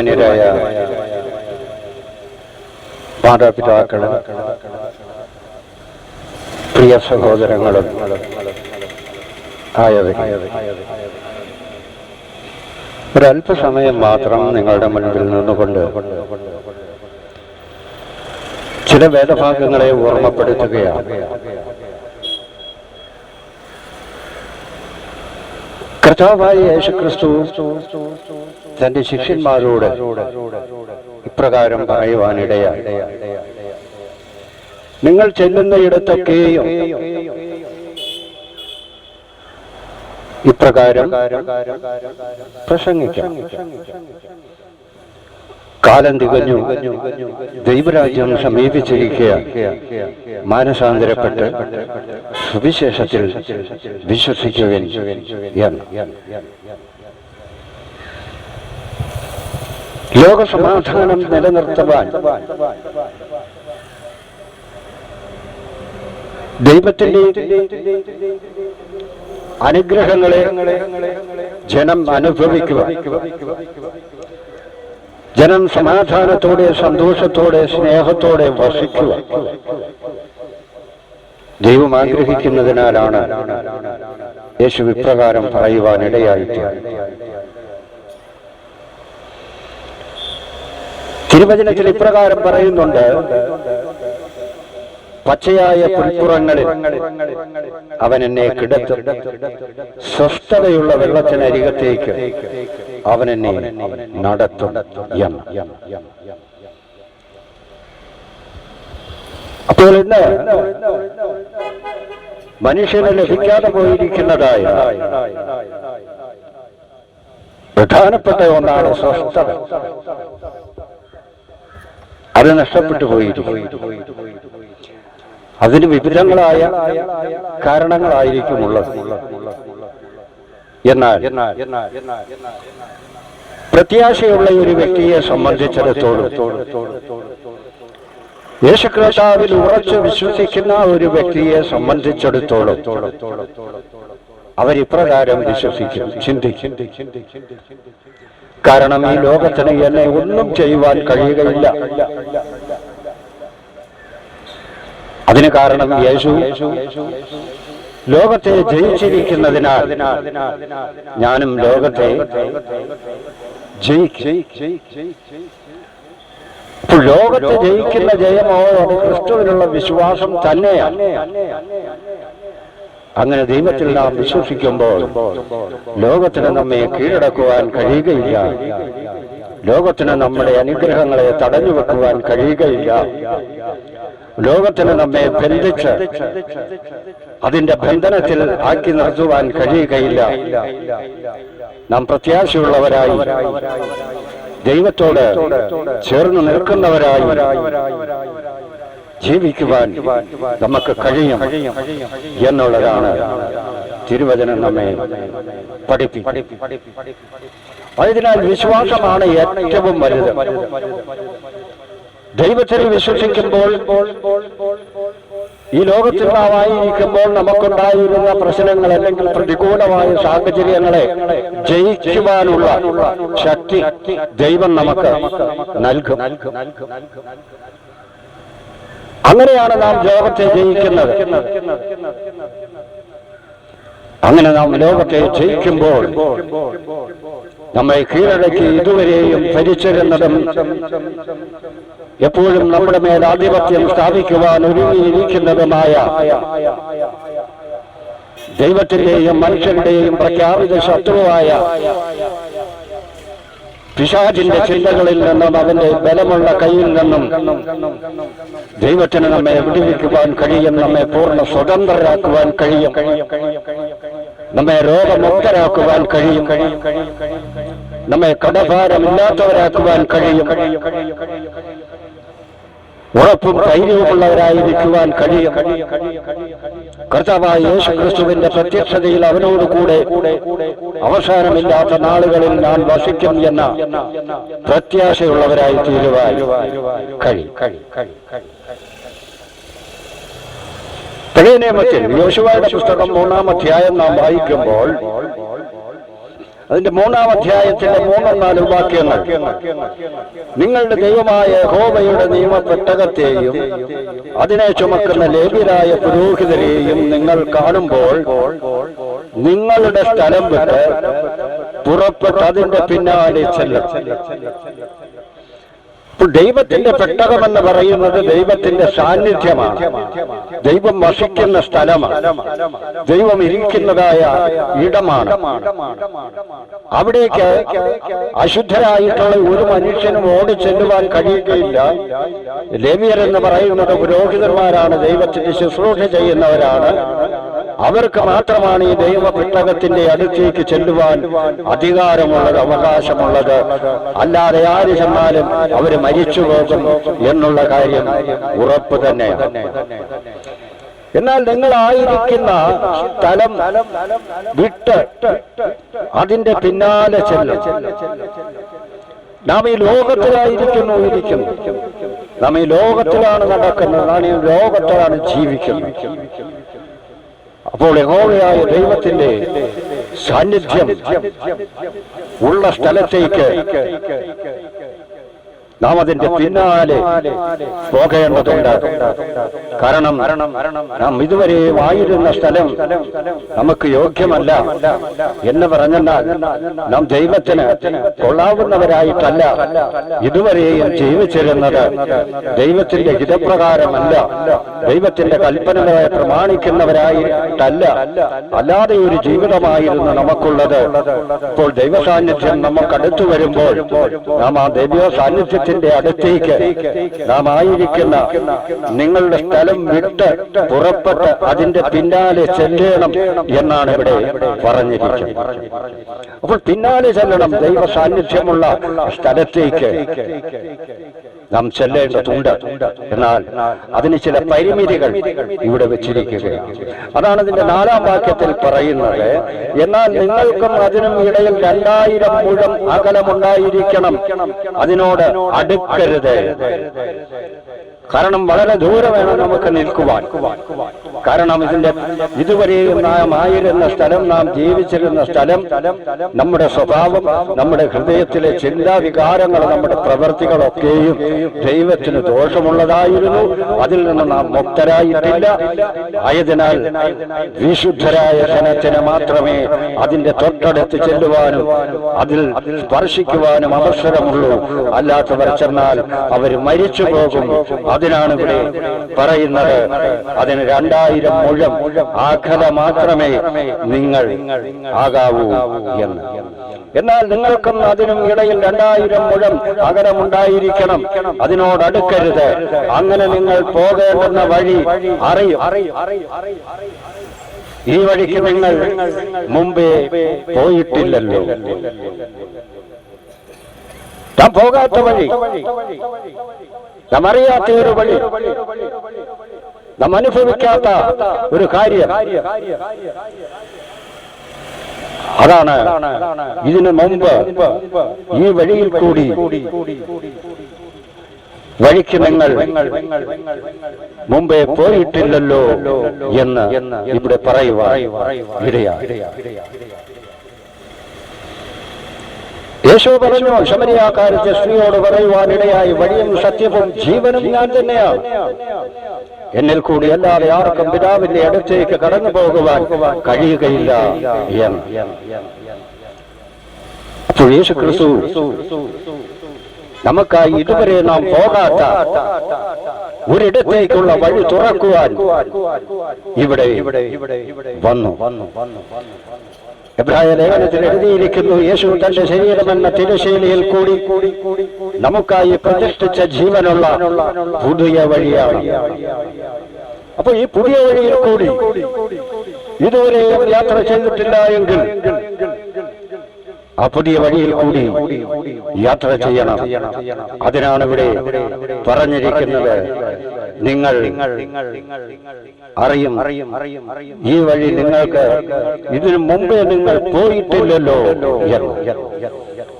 ബഹുമാന്യരായ മാതാപിതാക്കളും പ്രിയ സഹോദരങ്ങളും ആയവർ ഒരല്പസമയം മാത്രം നിങ്ങളുടെ മുൻപിൽ നിന്നുകൊണ്ട് ചില വേദഭാഗങ്ങളെ ഓർമ്മപ്പെടുത്തുകയാണ്. കർത്താവായ യേശുക്രിസ്തു തന്റെ ശിഷ്യന്മാരോട് ഇപ്രകാരം പറയുവാനിടയാണ് നിങ്ങൾ ചെല്ലുന്നയിടത്തൊക്കെയും ഇപ്രകാരം പ്രസംഗിക്കാം. കാലം തികഞ്ഞു ദൈവരാജ്യം സമീപിച്ചിരിക്കുക. മാനസാന്തരപ്പെട്ട് സുവിശേഷത്തിൽ വിശ്വസിക്കുവിൻ എന്ന് ലോക സമാധാനം നിലനിർത്തുവാൻ ദൈവത്തിന്റെ അനുഗ്രഹങ്ങളെ ജനം അനുഭവിക്കുക. ജനം സമാധാനത്തോടെ സന്തോഷത്തോടെ സ്നേഹത്തോടെ വസിക്കുക. ദൈവം ആഗ്രഹിക്കുന്നതിനാലാണ് യേശു ഇപ്രകാരം പറയുവാനിടയായിട്ട് തിരുവചനത്തിൽ ഇപ്രകാരം പറയുന്നുണ്ട് പച്ചയായ പുൽപ്പുറങ്ങളിൽ അവൻ എന്നെ കിടത്തും. സ്വസ്ഥതയുള്ള വെള്ളത്തിനരികത്തേക്ക് അവൻ എന്നെ നടത്തും അപ്പോൾ ഇന്ന് മനുഷ്യന് ലഭിക്കാതെ പോയിരിക്കുന്നതായ പ്രധാനപ്പെട്ട ഒന്നാണ് സ്വസ്ഥത. അത് നഷ്ടപ്പെട്ടു പോയിരിക്കും. അതിന് വിവിധങ്ങളായ കാരണങ്ങളായിരിക്കുമുള്ളത് എന്നാൽ പ്രത്യാശയുള്ള ഒരു വ്യക്തിയെ സംബന്ധിച്ചിടത്തോളം യേശുക്രിസ്താവിൽ ഉറച്ചു വിശ്വസിക്കുന്ന ഒരു വ്യക്തിയെ സംബന്ധിച്ചിടത്തോളം അവരിപ്രകാരം വിശ്വസിക്കും ചിന്തിക്കും. കാരണം ഈ ലോകത്തിന് എന്നെ ഒന്നും ചെയ്യുവാൻ കഴിയുകയില്ല. അതിന് കാരണം യേശു. ലോകത്തെ ജയിച്ചിരിക്കുന്നതിനാൽ ഞാനും ലോകത്തെ ലോകത്തെ ജയിക്കുന്ന ജയമോ ക്രിസ്തുവിനുള്ള വിശ്വാസം തന്നെയാണ് അങ്ങനെ ദൈവത്തിൽ നാം വിശ്വസിക്കുമ്പോൾ ലോകത്തിന് നമ്മെ കീഴടക്കുവാൻ കഴിയുകയില്ല. ലോകത്തിന് നമ്മുടെ അനുഗ്രഹങ്ങളെ തടഞ്ഞു വെക്കുവാൻ കഴിയുകയില്ല. ലോകത്തിന് നമ്മെ ബന്ധിച്ച് അതിന്റെ ബന്ധനത്തിൽ ആക്കി നിർത്തുവാൻ കഴിയുകയില്ല. നാം പ്രത്യാശയുള്ളവരായി ദൈവത്തോട് ചേർന്ന് നിൽക്കുന്നവരായി ജീവിക്കുവാൻ നമുക്ക് കഴിയും. എന്നുള്ളതാണ് തിരുവചനം നമ്മെ പഠിപ്പിക്കും. അതിനാൽ വിശ്വാസമാണ് ഏറ്റവും വലുത്. ദൈവത്തിൽ വിശ്വസിക്കുമ്പോൾ ഈ ആയിരിക്കുമ്പോൾ നമുക്കുണ്ടായിരുന്ന പ്രശ്നങ്ങൾ അല്ലെങ്കിൽ പ്രതികൂലമായ സാഹചര്യങ്ങളെ ജയിക്കുവാനുള്ള ശക്തി ദൈവം നമുക്ക് നൽകും. അങ്ങനെയാണ് നാം ലോകത്തെ ജയിക്കുന്നത്. അങ്ങനെ നാം ലോകത്തെ ജയിക്കുമ്പോൾ നമ്മെ കീഴടക്കി ഇതുവരെയും ഭരിച്ചിരുന്നതും എപ്പോഴും നമ്മുടെ മേൽ ആധിപത്യം സ്ഥാപിക്കുവാൻ ഒരുങ്ങിയിരിക്കുന്നതുമായ ദൈവത്തിന്റെയും മനുഷ്യരുടെയും പ്രഖ്യാപിത ശത്രുവായ പിശാചിന്റെ ചിന്തകളിൽ നിന്നും അവന്റെ ബലമുള്ള കയ്യിൽ നിന്നും ദൈവത്തിന് നമ്മെ വിടുവിക്കുവാൻ കഴിയും നമ്മെ പൂർണ സ്വതന്ത്രരാക്കുവാൻ കഴിയും നമ്മെ രോഗമുക്തരാക്കുവാൻ കഴിയും നമ്മെ കടഭാരമില്ലാത്തവരാക്കുവാൻ കഴിയും. ഉറപ്പും ധൈര്യവുമുള്ളവരായിരിക്കുവാൻ കഴിയും. കർത്താവായ യേശു ക്രിസ്തുവിന്റെ പ്രത്യക്ഷതയിൽ അവനോട് കൂടെ അവസാനമില്ലാത്ത നാളുകളിൽ ഞാൻ വസിക്കും എന്ന പ്രത്യാശയുള്ളവരായി തീരുവാൻ കഴിയും. പഴയ പുസ്തകം മൂന്നാം അധ്യായം നാം വായിക്കുമ്പോൾ അതിന്റെ മൂന്നാം അധ്യായത്തിന്റെ മൂന്നും നാലും വാക്യങ്ങൾ. നിങ്ങളുടെ ദൈവമായ ഹോമയുടെ നിയമപ്പെട്ടകത്തെയും അതിനെ ചുമക്കുന്ന ലേബിരായ പുരോഹിതരെയും നിങ്ങൾ കാണുമ്പോൾ നിങ്ങളുടെ സ്ഥലം വിട്ട് പുറപ്പെട്ട് അതിന്റെ പിന്നാലെ ചെല്ലും ദൈവത്തിന്റെ പെട്ടകമെന്ന് പറയുന്നത് ദൈവത്തിന്റെ സാന്നിധ്യമാണ്. ദൈവം വസിക്കുന്ന സ്ഥലമാണ്. ദൈവം ഇരിക്കുന്നതായ ഇടമാണ്. അവിടേക്ക് അശുദ്ധരായിട്ടുള്ള ഒരു മനുഷ്യനും ഓടി ചെല്ലുവാൻ കഴിയുകയില്ല. ലേവിയർ എന്ന് പറയുന്നത് പുരോഹിതന്മാരാണ്. ദൈവത്തിന്റെ ശുശ്രൂഷ ചെയ്യുന്നവരാണ്. അവർക്ക് മാത്രമാണ് ഈ ദൈവ പുസ്തകത്തിന്റെ അടുത്തേക്ക് ചെല്ലുവാൻ അധികാരമുള്ളത് അവകാശമുള്ളത്. അല്ലാതെ ആര് ചെന്നാലും അവർ മരിച്ചു പോകും എന്നുള്ള കാര്യം ഉറപ്പ് തന്നെയാണ്. എന്നാൽ നിങ്ങളായിരിക്കുന്ന സ്ഥലം വിട്ട് അതിന്റെ പിന്നാലെ ചെല്ലും. നാം ഈ ലോകത്തിലായിരിക്കുന്നു ഇരിക്കുന്നു നാം ഈ ലോകത്തിലാണ് നടക്കുന്നത്. നാം ഈ ലോകത്തിലാണ് ജീവിക്കുന്നത്. അപ്പോൾ യഹോവയായ ദൈവത്തിന്റെ സാന്നിധ്യം ഉള്ള സ്ഥലത്തേക്ക് നാം അതിന്റെ പിന്നാലെ പോകേണ്ടതുണ്ട്. കാരണം നാം ഇതുവരെ ആയിരുന്ന സ്ഥലം നമുക്ക് യോഗ്യമല്ല എന്ന് പറഞ്ഞെന്നാൽ നാം ദൈവത്തിന് കൊള്ളാവുന്നവരായിട്ടല്ല ഇതുവരെയും ജീവിച്ചിരുന്നത്. ദൈവത്തിന്റെ ഹിതപ്രകാരമല്ല. ദൈവത്തിന്റെ കൽപ്പനകളെ പ്രമാണിക്കുന്നവരായിട്ടല്ല. അല്ലാതെ ഒരു ജീവിതമായിരുന്നു നമുക്കുള്ളത്. ഇപ്പോൾ ദൈവ സാന്നിധ്യം നമുക്ക് അടുത്തു വരുമ്പോൾ നാം ആ ദൈവ സാന്നിധ്യത്തിന്റെ അടുത്തേക്ക് നാം ആയിരിക്കുന്ന നിങ്ങളുടെ സ്ഥലം വിട്ട് പുറപ്പെട്ട് അതിന്റെ പിന്നാലെ ചെല്ലണം എന്നാണ് ഇവിടെ പറഞ്ഞിരിക്കുന്നത്. അപ്പോൾ പിന്നാലെ ചെല്ലണം ദൈവ സാന്നിധ്യമുള്ള സ്ഥലത്തേക്ക് നാം ചെല്ലേണ്ടതുണ്ട്. എന്നാൽ അതിന് ചില പരിമിതികൾ ഇവിടെ വെച്ചിരിക്കുകയാണ്. അതാണ് ഇതിന്റെ നാലാം വാക്യത്തിൽ പറയുന്നത്. എന്നാൽ നിങ്ങൾക്കും അതിനും ഇടയിൽ രണ്ടായിരം മുഴം അകലമുണ്ടായിരിക്കണം. അതിനോട് അടുക്കരുത്. കാരണം വളരെ ദൂരെ വേണം നമുക്ക് നിൽക്കുവാൻ. കാരണം ഇതിന്റെ ഇതുവരെയും നാം ആയിരുന്ന സ്ഥലം നാം ജീവിച്ചിരുന്ന സ്ഥലം നമ്മുടെ സ്വഭാവം നമ്മുടെ ഹൃദയത്തിലെ ചിന്താവികാരങ്ങൾ നമ്മുടെ പ്രവൃത്തികളൊക്കെയും ദൈവത്തിന് ദോഷമുള്ളതായിരുന്നു. അതിൽ നിന്ന് നാം മുക്തരായിട്ടില്ല. ആയതിനാൽ വിശുദ്ധരായ ജനത്തിന് മാത്രമേ അതിന്റെ തൊട്ടടുത്ത് ചെല്ലുവാനും അതിൽ സ്പർശിക്കുവാനും അവസരമുള്ളൂ. അല്ലാത്തവർ ചെന്നാൽ അവർ മരിച്ചു പോകും അതിനാണ് ഇവിടെ പറയുന്നത്. അതിന് രണ്ടായിരം മുഴം ആഖല മാത്രമേ നിങ്ങൾ ആകാവൂ എന്ന്. എന്നാൽ നിങ്ങൾക്കും അതിനും ഇടയിൽ രണ്ടായിരം മുഴം അകലമുണ്ടായിരിക്കണം. അതിനോടടുക്കരുത്. അങ്ങനെ നിങ്ങൾ പോകേണ്ടുന്ന വഴി ഈ വഴിക്ക് നിങ്ങൾ മുമ്പേ പോയിട്ടില്ലല്ലോ. പോകാത്ത വഴി. നമ്മറിയാത്ത ഒരു വഴി. നാം അനുഭവിക്കാത്ത ഒരു കാര്യം. അതാണ് ഇതിനു മുമ്പ് ഈ വഴിയിൽ കൂടി വഴിക്ക് നിങ്ങൾ മുമ്പേ പോയിട്ടില്ലല്ലോ എന്ന് ഇവിടെ ഇടയായി. യേശു പറഞ്ഞു ശമരിയാക്കാരത്തെ സ്ത്രീയോട് പറയുവാനിടയായി വഴിയും സത്യവും ജീവനും ഞാൻ തന്നെയാണ്. എന്നിൽ കൂടി അല്ലാതെ ആർക്കും പിതാവിന്റെ അടുത്തേക്ക് കടന്നു പോകുവാൻ കഴിയുകയില്ല. എന്ന് യേശു ക്രിസ്തു. നമുക്കായി ഇതുവരെ നാം പോകാത്ത ഒരിടത്തേക്കുള്ള വഴി തുറക്കുവാൻ ഇവിടെ വന്നു. എബ്രായ ലേഖനത്തിൽ എഴുതിയിരിക്കുന്നു യേശു തന്റെ ശരീരമെന്ന തിരശീലയിൽ കൂടി നമുക്കായി പ്രതിഷ്ഠിച്ച ജീവനുള്ള പുതിയ വഴിയാണ്. അപ്പൊ ഈ പുതിയ വഴിയിൽ കൂടി ഇതുവരെ യാത്ര ചെയ്തിട്ടില്ല എങ്കിൽ ആ പുതിയ വഴിയിൽ കൂടി യാത്ര ചെയ്യണം. അതിനാണ് ഇവിടെ പറഞ്ഞിരിക്കുന്നത് നിങ്ങൾ അറിയും. ഈ വഴി നിങ്ങൾക്ക് ഇതിനു മുമ്പേ നിങ്ങൾ പോയിട്ടില്ലല്ലോ.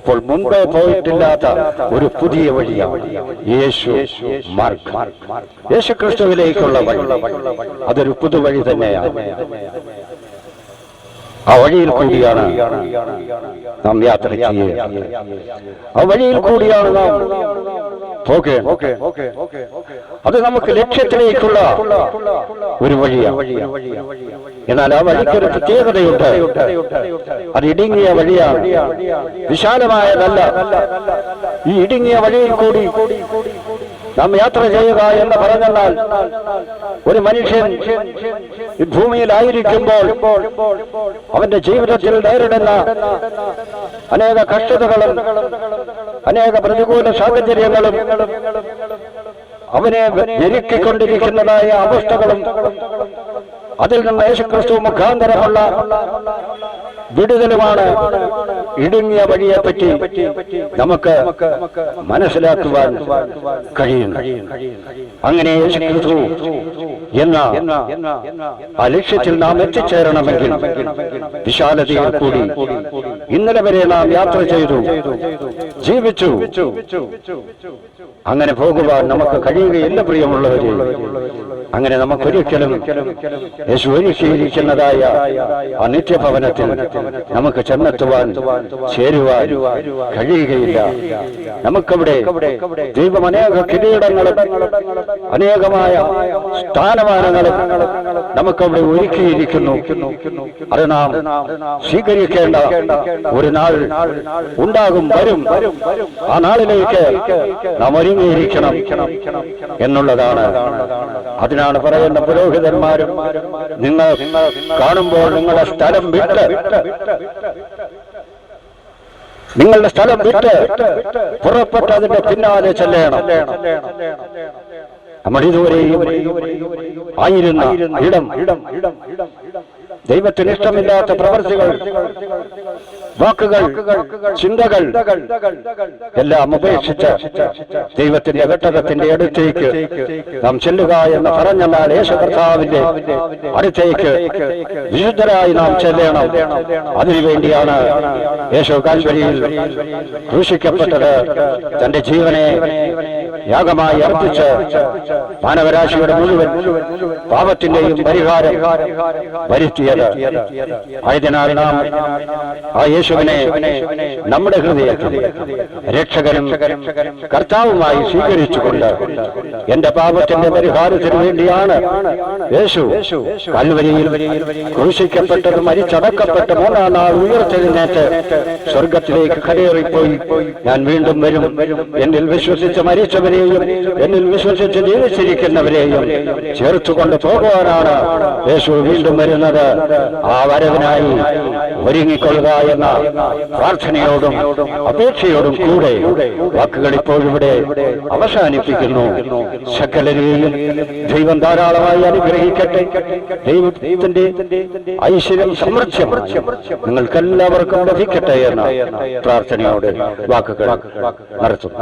അപ്പോൾ മുമ്പേ പോയിട്ടില്ലാത്ത ഒരു പുതിയ വഴിയാണ് യേശു യേശു ക്രിസ്തുവിലേക്കുള്ള വഴി. അതൊരു പുതുവഴി തന്നെയാണ്. ആ വഴിയിൽ കൂടിയാണ് നാം യാത്ര ചെയ്യുക ആ വഴിയിൽ കൂടിയാണ് നാം അത് നമുക്ക് ലക്ഷ്യത്തിലേക്കുള്ള ഒരു വഴിയാണ്. എന്നാൽ ആ വഴിക്കൊരു പ്രത്യേകതയുണ്ട്. അത് ഇടുങ്ങിയ വഴിയാണ്. വിശാലമായതല്ല. ഈ ഇടുങ്ങിയ വഴിയിൽ കൂടി നാം യാത്ര ചെയ്യുക എന്ന് പറഞ്ഞാൽ ഒരു മനുഷ്യൻ ഈ ഭൂമിയിലായിരിക്കുമ്പോൾ അവന്റെ ജീവിതത്തിൽ നേരിടുന്ന അനേക കഷ്ടതകളും അനേക പ്രതികൂല സാഹചര്യങ്ങളും അവനെ ഞെരുക്കിക്കൊണ്ടിരിക്കുന്നതായ അവസ്ഥകളും അതിൽ നിന്ന് യേശുക്രിസ്തു മുഖാന്തരമുള്ള വിടുതലുമാണ്. ഇടുങ്ങിയ വഴിയെ പറ്റി നമുക്ക് മനസ്സിലാക്കുവാൻ കഴിയുന്നു. അങ്ങനെ യേശുക്രിസ്തു എന്ന ആ ലക്ഷ്യത്തിൽ നാം എത്തിച്ചേരണമെങ്കിൽ വിശാലതയിൽ കൂടി ഇന്നലെ വരെ നാം യാത്ര ചെയ്തു. ജീവിച്ചു. അങ്ങനെ പോകുവാൻ നമുക്ക് കഴിയുകയില്ല പ്രിയമുള്ളവരെ. അങ്ങനെ നമുക്കൊരിക്കലും യേശു ഒരുക്കിയിരിക്കുന്നതായ ആ നിത്യഭവനത്തിൽ നമുക്ക് ചെന്നെത്തുവാൻ ചേരുവാൻ കഴിയുകയില്ല. നമുക്കവിടെ ദൈവം അനേക കിരീടങ്ങളും അനേകമായ സ്ഥാനമാനങ്ങളും നമുക്കവിടെ ഒരുക്കിയിരിക്കുന്നു. അത് നാം സ്വീകരിക്കേണ്ട ഒരു നാൾ ഉണ്ടാകും വരും. ആ നാളിലേക്ക് നാം ഒരുങ്ങിയിരിക്കണം എന്നുള്ളതാണ്. അതിനാണ് പറയുന്ന പുരോഹിതന്മാരും നിങ്ങൾ കാണുമ്പോൾ നിങ്ങളുടെ സ്ഥലം വിട്ട് നിങ്ങളുടെ സ്ഥലം വിട്ട് പുറപ്പെട്ട് അതിന്റെ പിന്നാലെ ചെല്ലണം. നമ്മൾ ഇതുവരെയും ആയിരുന്ന ഇടം. ദൈവത്തിന് ഇഷ്ടമില്ലാത്ത പ്രവർത്തികൾ വാക്കുകൾ ചിന്തകൾ എല്ലാം ഉപേക്ഷിച്ച് ദൈവത്തിന്റെ ഘട്ടകത്തിന്റെ അടുത്തേക്ക് നാം ചെല്ലുക എന്ന് പറഞ്ഞാൽ യേശു കർത്താവിന്റെ അടുത്തേക്ക് വിശുദ്ധരായി നാം ചെല്ലണം. അതിനുവേണ്ടിയാണ് യേശു കാൽവരിയിൽ ക്രൂശിക്കപ്പെട്ടത്. തന്റെ ജീവനെ യാഗമായി അർപ്പിച്ച് മാനവരാശിയുടെ മുഴുവൻ പാപത്തിന്റെയും പരിഹാരം വരുത്തിയത്. ആയതിനാൽ നാം ആ യേശുവിനെ നമ്മുടെ ഹൃദയത്തിൽ രക്ഷകനും കർത്താവുമായി സ്വീകരിച്ചുകൊണ്ട് എന്റെ പാപത്തിന്റെ പരിഹാരത്തിന് വേണ്ടിയാണ് യേശു കൽവരിയിൽ ക്രൂശിക്കപ്പെട്ടത് മരിച്ചടക്കപ്പെട്ട മൂന്നാം നാൾ ഉയർത്തെഴുന്നേറ്റ് സ്വർഗത്തിലേക്ക് കരയേറിപ്പോയി ഞാൻ വീണ്ടും വരും. എന്നിൽ വിശ്വസിച്ച് മരിച്ചവരെയും എന്നിൽ വിശ്വസിച്ച് ജീവിച്ചിരിക്കുന്നവരെയും ചേർത്തുകൊണ്ട് പോകുവാനാണ് യേശു വീണ്ടും വരുന്നത്. ആ വരവിനായി ഒരുങ്ങിക്കൊള്ളുക എന്ന പ്രാർത്ഥനയോടും അപേക്ഷയോടും കൂടെ വാക്കുകൾ ഇപ്പോൾ ഇവിടെ അവസാനിപ്പിക്കുന്നു. സകലരെയും ദൈവം ധാരാളമായി അനുഗ്രഹിക്കട്ടെ. ദൈവത്തിന്റെ ഐശ്വര്യം സമൃദ്ധ്യം നിങ്ങൾക്കെല്ലാവർക്കും ലഭിക്കട്ടെ എന്ന പ്രാർത്ഥനയോടെ വാക്കുകൾ നടത്തും